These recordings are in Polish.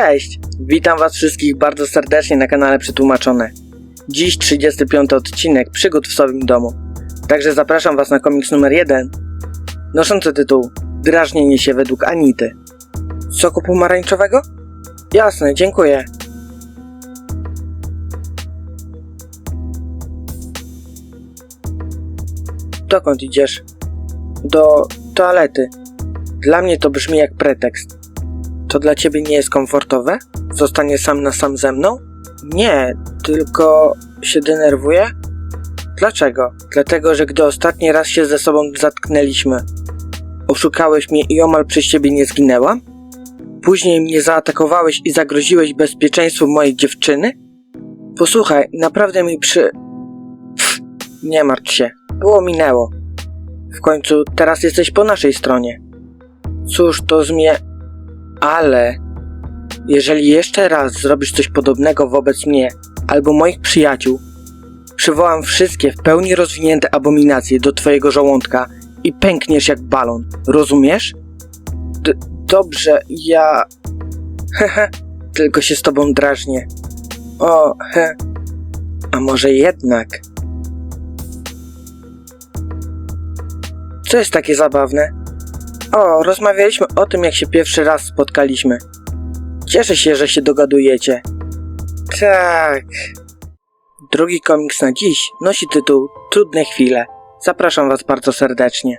Cześć! Witam Was wszystkich bardzo serdecznie na kanale Przetłumaczone. Dziś 35 odcinek Przygód w swoim domu. Także zapraszam Was na komiks numer 1, noszący tytuł Drażnienie się według Anity. Soku pomarańczowego? Jasne, dziękuję. Dokąd idziesz? Do toalety. Dla mnie to brzmi jak pretekst. To dla ciebie nie jest komfortowe? Zostanie sam na sam ze mną? Nie, tylko się denerwuję? Dlaczego? Dlatego, że gdy ostatni raz się ze sobą zatknęliśmy, oszukałeś mnie i omal przez ciebie nie zginęłam? Później mnie zaatakowałeś i zagroziłeś bezpieczeństwu mojej dziewczyny? Posłuchaj, naprawdę mi przy... Pff, nie martw się, było minęło. W końcu teraz jesteś po naszej stronie. Cóż, to zmie... Ale jeżeli jeszcze raz zrobisz coś podobnego wobec mnie albo moich przyjaciół, przywołam wszystkie w pełni rozwinięte abominacje do twojego żołądka i pękniesz jak balon. Rozumiesz? D- dobrze, ja. Hehe, tylko się z tobą drażnię. O, he. A może jednak. Co jest takie zabawne? O, rozmawialiśmy o tym, jak się pierwszy raz spotkaliśmy. Cieszę się, że się dogadujecie. Tak. Drugi komiks na dziś nosi tytuł Trudne chwile. Zapraszam Was bardzo serdecznie.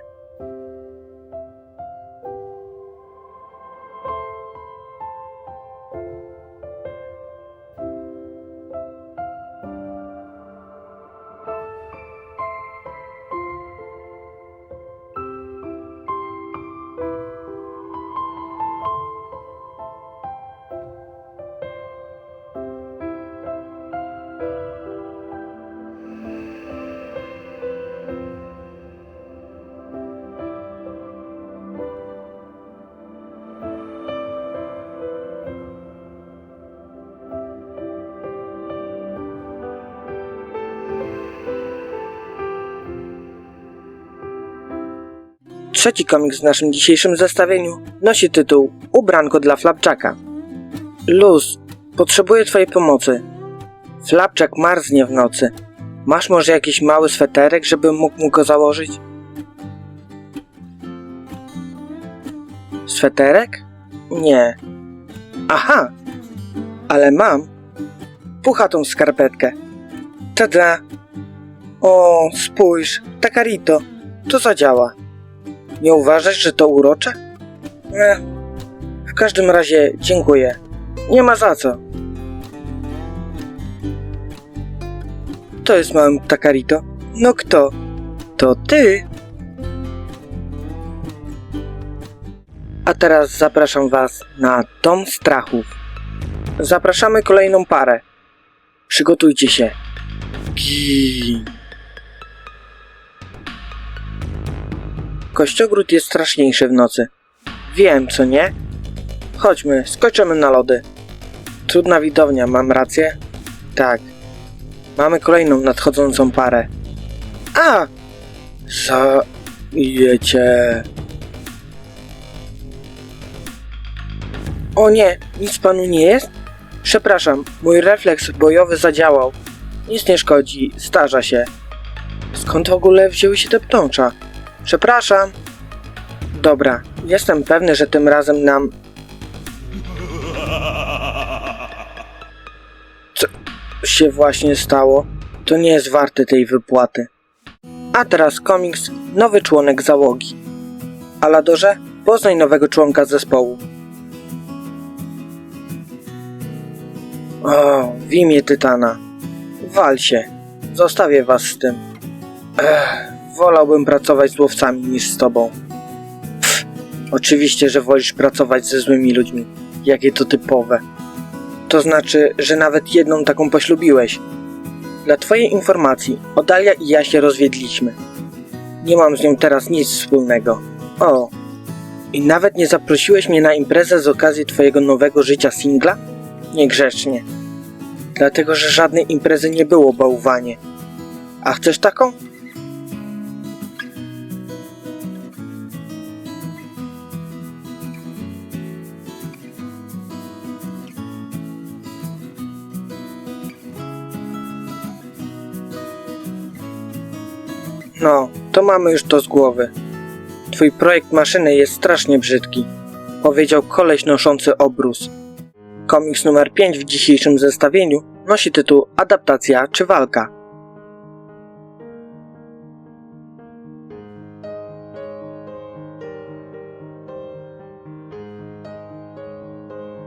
Trzeci komiks w naszym dzisiejszym zestawieniu nosi tytuł Ubranko dla Flapjacka. Luz, potrzebuję Twojej pomocy. Flapjack marznie w nocy. Masz może jakiś mały sweterek, żebym mógł mu go założyć? Sweterek? Nie. Aha, ale mam puchatą skarpetkę. Tada! O, spójrz, Takarito, to zadziała. Nie uważasz, że to urocze? Nie. W każdym razie dziękuję. Nie ma za co. To jest małym Takarito. No kto? To ty. A teraz zapraszam Was na Dom Strachów. Zapraszamy kolejną parę. Przygotujcie się. Gii. Kościogród jest straszniejszy w nocy. Wiem, co nie? Chodźmy, skoczymy na lody. Trudna widownia, mam rację? Tak. Mamy kolejną nadchodzącą parę. A! Zajecie. O nie, nic panu nie jest? Przepraszam, mój refleks bojowy zadziałał. Nic nie szkodzi, zdarza się. Skąd w ogóle wzięły się te pnącza? Przepraszam. Dobra, jestem pewny, że tym razem nam. Co się właśnie stało? To nie jest warte tej wypłaty. A teraz komiks Nowy członek załogi. Aladorze, poznaj nowego członka zespołu. O, w imię Tytana. Wal się. Zostawię was z tym. Ech. Wolałbym pracować z łowcami niż z tobą. Pff, oczywiście, że wolisz pracować ze złymi ludźmi. Jakie to typowe. To znaczy, że nawet jedną taką poślubiłeś. Dla twojej informacji, Odalia i ja się rozwiedliśmy. Nie mam z nią teraz nic wspólnego. O, i nawet nie zaprosiłeś mnie na imprezę z okazji twojego nowego życia singla? Niegrzecznie. Dlatego, że żadnej imprezy nie było, bałwanie. A chcesz taką? No, to mamy już to z głowy. Twój projekt maszyny jest strasznie brzydki, powiedział koleś noszący obrus. Komiks numer 5 w dzisiejszym zestawieniu nosi tytuł Adaptacja czy walka.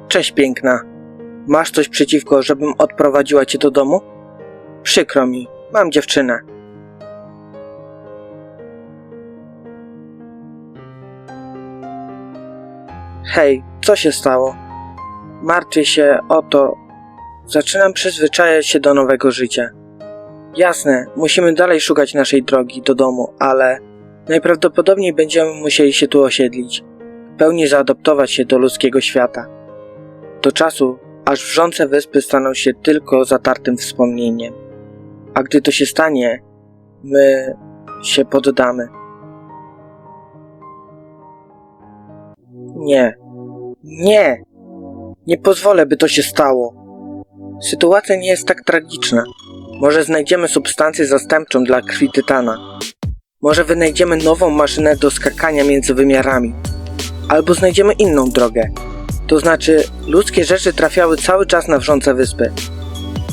Cześć piękna. Masz coś przeciwko, żebym odprowadziła cię do domu? Przykro mi, mam dziewczynę. Hej, co się stało? Martwię się o to. Zaczynam przyzwyczajać się do nowego życia. Jasne, musimy dalej szukać naszej drogi do domu, ale najprawdopodobniej będziemy musieli się tu osiedlić, w pełni zaadoptować się do ludzkiego świata. Do czasu, aż wrzące wyspy staną się tylko zatartym wspomnieniem. A gdy to się stanie, my się poddamy. Nie. Nie! Nie pozwolę, by to się stało. Sytuacja nie jest tak tragiczna. Może znajdziemy substancję zastępczą dla krwi tytana. Może wynajdziemy nową maszynę do skakania między wymiarami. Albo znajdziemy inną drogę. To znaczy, ludzkie rzeczy trafiały cały czas na wrzące wyspy.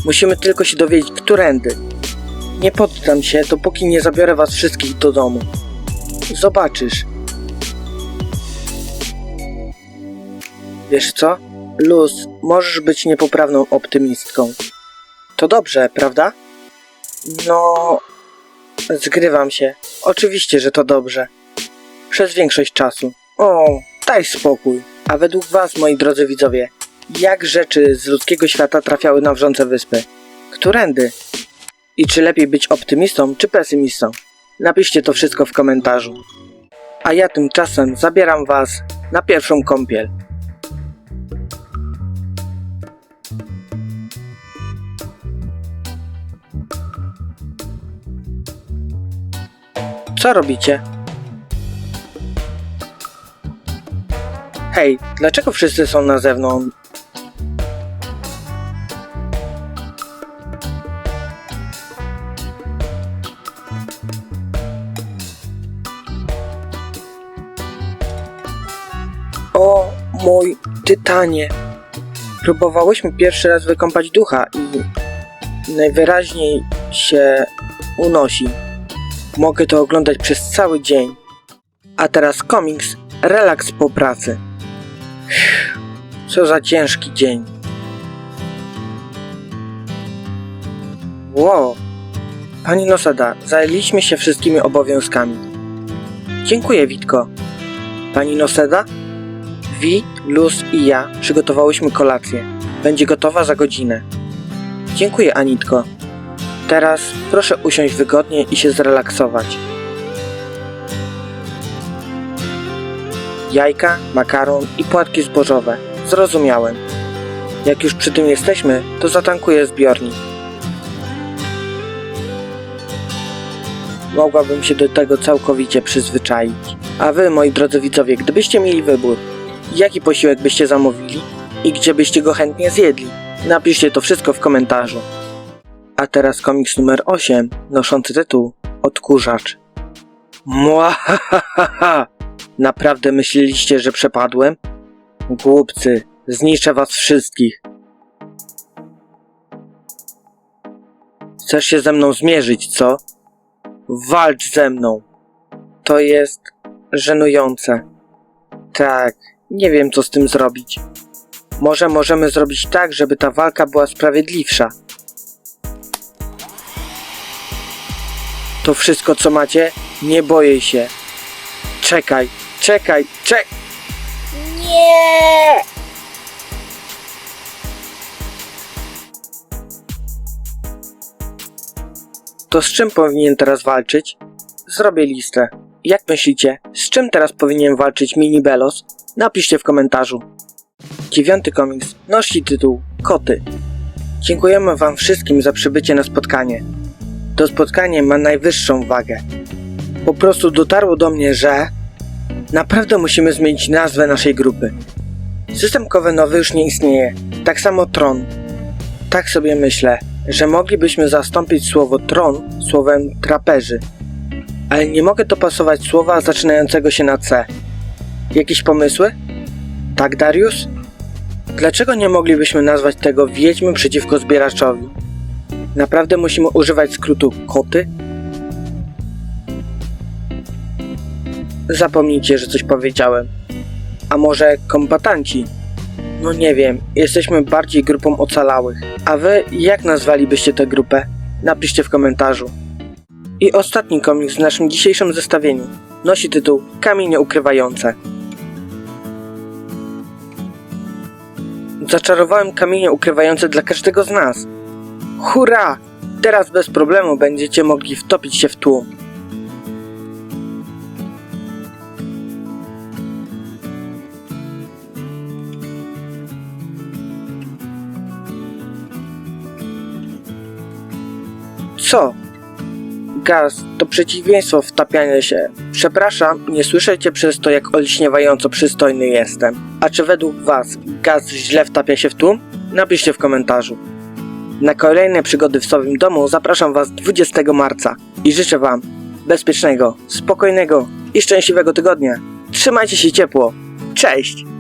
Musimy tylko się dowiedzieć, którędy. Nie poddam się, dopóki nie zabiorę was wszystkich do domu. Zobaczysz. Wiesz co? Luz, możesz być niepoprawną optymistką. To dobrze, prawda? No. Zgrywam się. Oczywiście, że to dobrze. Przez większość czasu. O, daj spokój. A według Was, moi drodzy widzowie, jak rzeczy z ludzkiego świata trafiały na wrzące wyspy? Którędy? I czy lepiej być optymistą czy pesymistą? Napiszcie to wszystko w komentarzu. A ja tymczasem zabieram Was na pierwszą kąpiel. Co robicie? Hej, dlaczego wszyscy są na zewnątrz? O mój tytanie! Próbowałyśmy pierwszy raz wykąpać ducha i najwyraźniej się unosi. Mogę to oglądać przez cały dzień. A teraz komiks Relaks po pracy. Co za ciężki dzień. Wow. Pani Nosada, zajęliśmy się wszystkimi obowiązkami. Dziękuję, Witko. Pani Noseda? Wi, Luz i ja przygotowałyśmy kolację. Będzie gotowa za godzinę. Dziękuję, Anitko. Teraz proszę usiąść wygodnie i się zrelaksować. Jajka, makaron i płatki zbożowe. Zrozumiałem. Jak już przy tym jesteśmy, to zatankuję zbiornik. Mogłabym się do tego całkowicie przyzwyczaić. A wy, moi drodzy widzowie, gdybyście mieli wybór, jaki posiłek byście zamówili i gdzie byście go chętnie zjedli? Napiszcie to wszystko w komentarzu. A teraz komiks numer 8, noszący tytuł Odkurzacz. Młahahaha! Naprawdę myśleliście, że przepadłem? Głupcy, zniszczę was wszystkich. Chcesz się ze mną zmierzyć, co? Walcz ze mną. To jest żenujące. Tak, nie wiem co z tym zrobić. Może możemy zrobić tak, żeby ta walka była sprawiedliwsza. To wszystko co macie? Nie boję się. Czekaj, czekaj, czek... Nie! To z czym powinien teraz walczyć? Zrobię listę. Jak myślicie, z czym teraz powinien walczyć Mini Belos? Napiszcie w komentarzu. Dziewiąty komiks nosi tytuł Koty. Dziękujemy Wam wszystkim za przybycie na spotkanie. To spotkanie ma najwyższą wagę. Po prostu dotarło do mnie, że naprawdę musimy zmienić nazwę naszej grupy. System kowenowy już nie istnieje, tak samo tron. Tak sobie myślę, że moglibyśmy zastąpić słowo tron słowem traperzy. ale nie mogę dopasować słowa zaczynającego się na C. Jakieś pomysły? Tak, Darius? Dlaczego nie moglibyśmy nazwać tego Wiedźmy przeciwko zbieraczowi? Naprawdę musimy używać skrótu koty? Zapomnijcie, że coś powiedziałem. A może kombatanci? No nie wiem, jesteśmy bardziej grupą ocalałych. A wy jak nazwalibyście tę grupę? Napiszcie w komentarzu. I ostatni komiks w naszym dzisiejszym zestawieniu nosi tytuł Kamienie ukrywające. Zaczarowałem kamienie ukrywające dla każdego z nas. Hurra! Teraz bez problemu będziecie mogli wtopić się w tłum. Co? Gaz to przeciwieństwo wtapiania się. Przepraszam, nie słyszę cię przez to, jak olśniewająco przystojny jestem. A czy według was gaz źle wtapia się w tłum? Napiszcie w komentarzu. Na kolejne przygody w swoim domu zapraszam was 20 marca i życzę wam bezpiecznego, spokojnego i szczęśliwego tygodnia. Trzymajcie się ciepło. Cześć!